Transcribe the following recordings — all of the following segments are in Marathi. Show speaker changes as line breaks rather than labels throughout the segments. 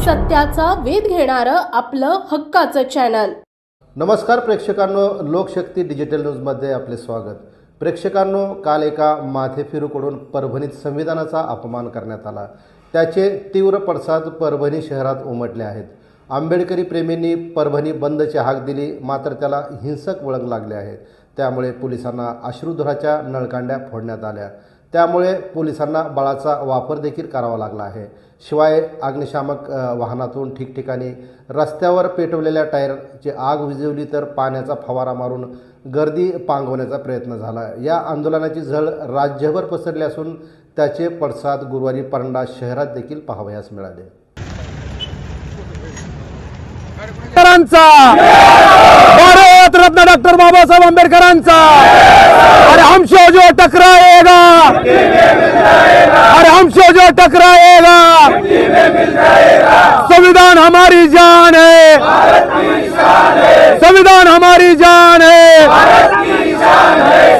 सत्याचा वेध घेणारं आपलं हक्काचं चॅनल
नमस्कार प्रेक्षकांनो लोकशक्ती डिजिटल न्यूजमध्ये आपले स्वागत. प्रेक्षकांनो काल एका माथेफिरूकडून परभणीत संविधानाचा अपमान करण्यात आला. त्याचे तीव्र पडसाद परभणी शहरात उमटले आहेत. आंबेडकरी प्रेमींनी परभणी बंदची हाक दिली मात्र त्याला हिंसक वळण लागले आहे. त्यामुळे पोलिसांना अश्रुधुराच्या नळकांड्या फोडण्यात आल्या. त्यामुळे पोलिसांना बळाचा वापर देखील करावा लागला आहे. शिवाय अग्निशामक वाहनातून ठिकठिकाणी रस्त्यावर पेटवलेल्या टायरची आग विझवली तर पाण्याचा फवारा मारून गर्दी पांगवण्याचा प्रयत्न झाला. या आंदोलनाची झळ राज्यभर पसरली असून त्याचे पडसाद गुरुवारी परंडा शहरात देखील पाहावयास मिळाले.
डॉक्टर बाबासाहेब आंबेडकरांचा. अरे हमसे जो टकराएगा. अरे हमसे जो टकराएगा. संविधान हमारी जान है. संविधान हमारी जान है.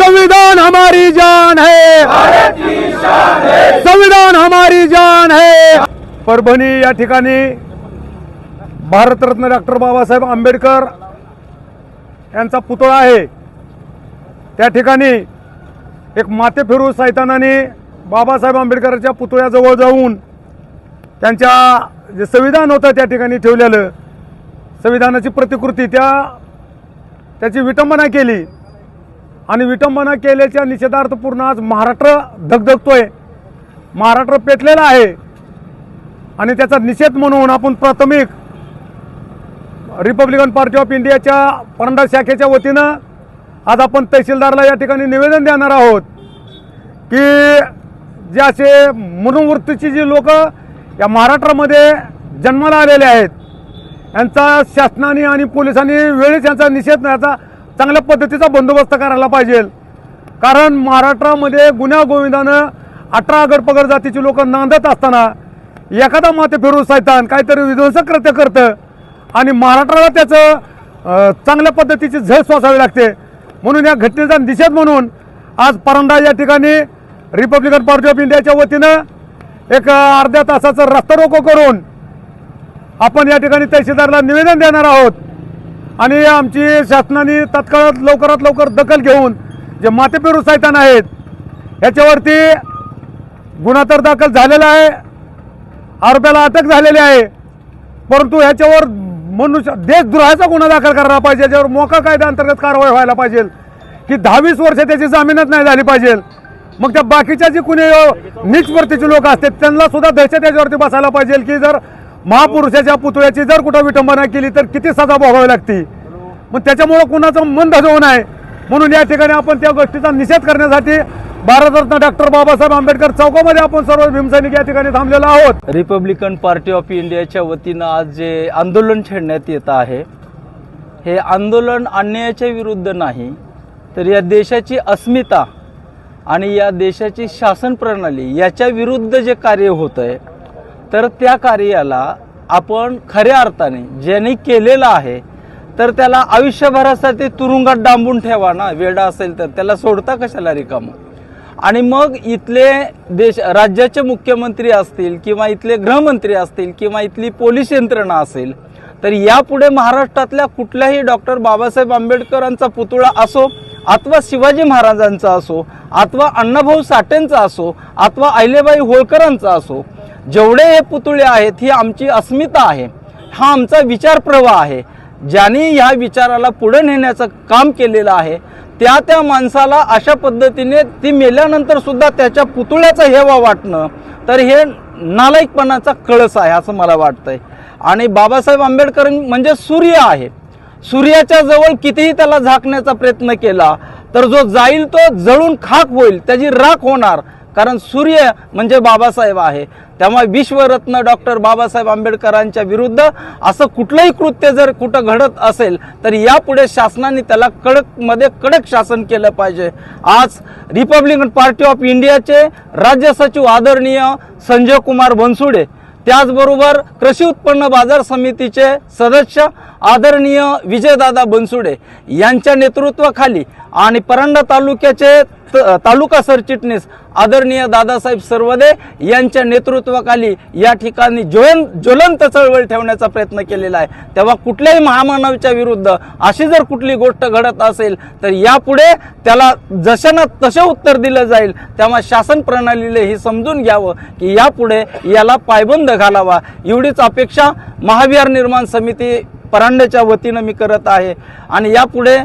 संविधान हमारी जान है. संविधान हमारी जान है. परभणी या ठिकाणी भारतरत्न डॉक्टर बाबा बाबासाहेब आंबेडकर यांचा पुतळा आहे. त्या ठिकाणी एक माते फिरू सैतानाने बाबासाहेब आंबेडकरांच्या पुतळ्याजवळ जाऊन त्यांच्या जे संविधान होतं त्या ठिकाणी ठेवलेलं संविधानाची प्रतिकृती त्या त्याची विटंबना केली. आणि विटंबना केल्याच्या निषेधार्थ पूर्ण आज महाराष्ट्र धगधगतोय. महाराष्ट्र पेटलेला आहे. आणि त्याचा निषेध म्हणून आपण प्राथमिक रिपब्लिकन पार्टी ऑफ इंडियाच्या परंडा शाखेच्या वतीनं आज आपण तहसीलदारला या ठिकाणी निवेदन देणार आहोत की जे असे मनोवृत्तीची जी लोक या महाराष्ट्रामध्ये जन्माला आलेले आहेत यांचा शासनाने आणि पोलिसांनी वेळेस यांचा निषेध याचा चांगल्या पद्धतीचा बंदोबस्त करायला पाहिजे. कारण महाराष्ट्रामध्ये गुन्हा गोविंदानं अठरा गडपगड जातीची लोक नांदत असताना एखादा माते फिरू सैतान काहीतरी विध्वंसक कृत्य करतं. आणि महाराष्ट्राला त्याचं चांगल्या पद्धतीची झळ सोसावी लागते. म्हणून या घटनेचा निषेध म्हणून आज परंडा या ठिकाणी रिपब्लिकन पार्टी ऑफ इंडियाच्या वतीनं एक अर्ध्या तासाचं रस्ता रोको करून आपण या ठिकाणी तहसीलदारला निवेदन देणार आहोत. आणि आमची शासनाने तत्काळ लवकरात लवकर दखल घेऊन जे मातेपेरू सैतान आहेत ह्याच्यावरती गुन्हा तर दाखल झालेला आहे. आरोप्याला अटक झालेली आहे. परंतु ह्याच्यावर मनुष्य देशद्रोहाचा गुन्हा दाखल करायला पाहिजे याच्यावर मोका कायदा अंतर्गत कारवाई व्हायला पाहिजे. की दहावीस वर्ष त्याची जामीनच नाही झाली पाहिजे. मग त्या बाकीच्या जी कुणी नीचवर्तीचे लोक असतात त्यांना सुद्धा दहशत याच्यावरती बसायला पाहिजे की जर महापुरुषाच्या पुतळ्याची जर कुठं विटंबना केली तर किती सजा भोगावी लागते. मग त्याच्यामुळं कुणाचं मन धजवू नये. म्हणून या ठिकाणी आपण त्या गोष्टीचा निषेध करण्यासाठी भारतरत्न डॉक्टर बाबासाहेब आंबेडकर चौकामध्ये आपण सर्व भीमसैनिक या ठिकाणी थांबलेलो आहोत.
रिपब्लिकन पार्टी ऑफ इंडियाच्या वतीनं आज जे आंदोलन छेडण्यात येत आहे हे आंदोलन अन्यायाच्या विरुद्ध नाही तर या देशाची अस्मिता आणि या देशाची शासन प्रणाली याच्या विरुद्ध जे कार्य होतं आहे तर त्या कार्याला आपण खऱ्या अर्थाने ज्यांनी केलेलं आहे तर त्याला आयुष्यभरासाठी तुरुंगात डांबून ठेवा ना वेडा असेल तर त्याला सोडता कशाला रिकामं? आणि मग इथले देश राज्याचे मुख्यमंत्री असतील किंवा इथले गृहमंत्री असतील किंवा इथली पोलीस यंत्रणा असेल तर यापुढे महाराष्ट्रातल्या कुठल्याही डॉक्टर बाबासाहेब आंबेडकरांचा पुतळा असो अथवा शिवाजी महाराजांचा असो अथवा अण्णाभाऊ साठेंचा असो अथवा अहिलेबाई होळकरांचा असो जेवढे हे पुतळे आहेत ही आमची अस्मिता आहे. हा आमचा विचार प्रवाह आहे. ज्यांनी ह्या विचाराला पुढे नेण्याचं काम केलेलं आहे त्या त्या माणसाला अशा पद्धतीने ती मेल्यानंतर सुद्धा त्याच्या पुतळ्याचा हेवा वाटणं तर हे नालायकपणाचा कळस आहे असं मला वाटतंय. आणि बाबासाहेब आंबेडकर म्हणजे सूर्य आहे. सूर्याच्या जवळ कितीही त्याला झाकण्याचा प्रयत्न केला तर जो जाईल तो जळून खाक होईल त्याची राख होणार. कारण सूर्य म्हणजे बाबासाहेब आहे. त्यामुळे विश्वरत्न डॉक्टर बाबासाहेब आंबेडकरांच्या विरुद्ध असं कुठलंही कृत्य जर कुठं घडत असेल तर यापुढे शासनाने त्याला कडकमध्ये कडक शासन केलं पाहिजे. आज रिपब्लिकन पार्टी ऑफ इंडियाचे राज्य सचिव आदरणीय संजय कुमार बनसुडे त्याचबरोबर कृषी उत्पन्न बाजार समितीचे सदस्य आदरणीय विजयदादा बनसुडे यांच्या नेतृत्वाखाली आणि परंडा तालुक्याचे त- तालुका सरचिटणीस आदरणीय दादासाहेब सर्वदे यांच्या नेतृत्वाखाली या ठिकाणी ज्वलन ज्वलंत चळवळ ठेवण्याचा प्रयत्न केलेला आहे. तेव्हा कुठल्याही महामानवच्या विरुद्ध अशी जर कुठली गोष्ट घडत असेल तर यापुढे त्याला जशाना तसे उत्तर दिलं जाईल तेव्हा शासन प्रणालीला हे समजून घ्यावं की यापुढे याला पायबंद घालावा. एवढीच अपेक्षा महाविहार निर्माण समिती परांड्याच्या वतीनं मी करत आहे. आणि यापुढे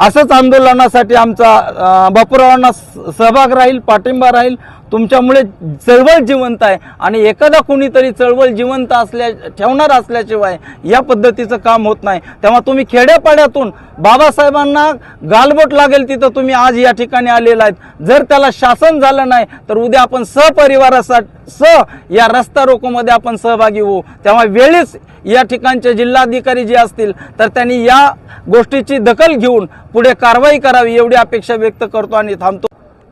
असंच आंदोलनासाठी आमचा बापूरावांना सहभाग राहील पाठिंबा राहील. तुमच्यामुळे चळवळ जिवंत आहे आणि एखादा कोणीतरी चळवळ जिवंत असल्या ठेवणार असल्याशिवाय या पद्धतीचं काम होत नाही. तेव्हा तुम्ही खेड्यापाड्यातून बाबासाहेबांना गालबोट लागेल तिथं तुम्ही आज या ठिकाणी आलेला आहेत. जर त्याला शासन झालं नाही तर उद्या आपण सहपरिवारासाठी सह या रस्ता रोकोमध्ये आपण सहभागी होऊ. तेव्हा वेळीच या ठिकाणचे जिल्हाधिकारी जे असतील तर त्यांनी या गोष्टीची दखल घेऊन पुढे कारवाई करावी एवढी अपेक्षा व्यक्त करतो आणि थांबतो.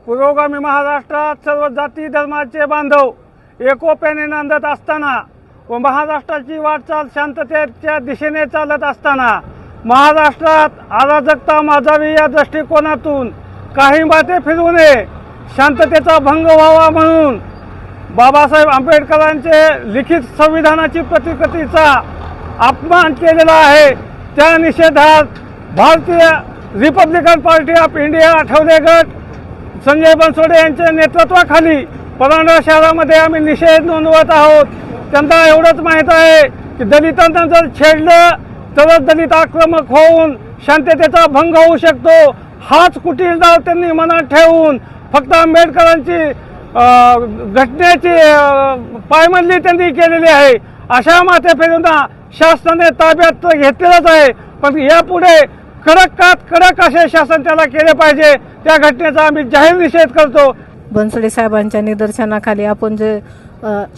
पुरोगामी महाराष्ट्रात सर्व जाती धर्माचे बांधव एकोप्याने नांदत असताना व महाराष्ट्राची वाटचाल शांततेच्या दिशेने चालत असताना महाराष्ट्रात अराजकता माजावी या दृष्टिकोनातून काही माते फिरू नये शांततेचा भंग व्हावा म्हणून बाबासाहेब आंबेडकरांचे लिखित संविधानाची प्रतिकृतीचा अपमान केलेला आहे. त्या निषेधात Bharatiya Republican Party of India Athawale गट संजय बनसोडे यांच्या नेतृत्वाखाली परांडा शहरामध्ये आम्ही निषेध नोंदवत आहोत. त्यांना एवढंच माहीत आहे की दलितांना जर छेडलं तरच दलित आक्रमक होऊन शांततेचा भंग होऊ शकतो. हाच कुटील डाव त्यांनी मनात ठेवून फक्त आंबेडकरांची घटनेची पायमल्ली त्यांनी केलेली आहे. अशा माथेफेरींना शासनाने ताब्यात तर घेतलेलंच आहे. पण यापुढे कडकात कडक असे शासन त्याला केले पाहिजे. त्या घटनेचा आम्ही जाहीर निषेध करतो.
बनसोडे साहेबांच्या निदर्शनाखाली आपण जे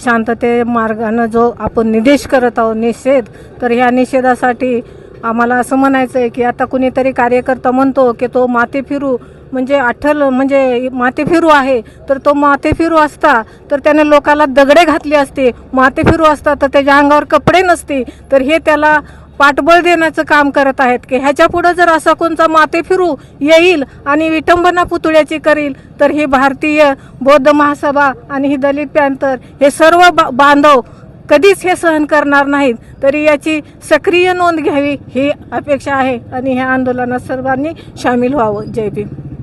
शांतते मार्गानं जो आपण निदेश करत आहोत निषेध तर ह्या निषेधासाठी आम्हाला असं म्हणायचं आहे की आता कुणीतरी कार्यकर्ता म्हणतो की तो माते फिरू म्हणजे अठ्ठल म्हणजे माते फिरू आहे. तर तो माते फिरू असता तर त्याने लोकाला दगडे घातले असते. माते फिरू असता तर त्याच्या अंगावर कपडे नसते. तर हे त्याला पाठबळ देण्याचं काम करत आहेत की ह्याच्या पुढे जर असा कोणता माते फिरू येईल आणि विटंबना पुतळ्याची करील तर ही भारतीय बौद्ध महासभा आणि ही दलित पॅंथर हे सर्व बा- बांधव कधीच हे सहन करणार नाहीत. तरी याची सक्रिय नोंद घ्यावी ही अपेक्षा आहे आणि ह्या आंदोलनात सर्वांनी सामील व्हावं. जय भीम.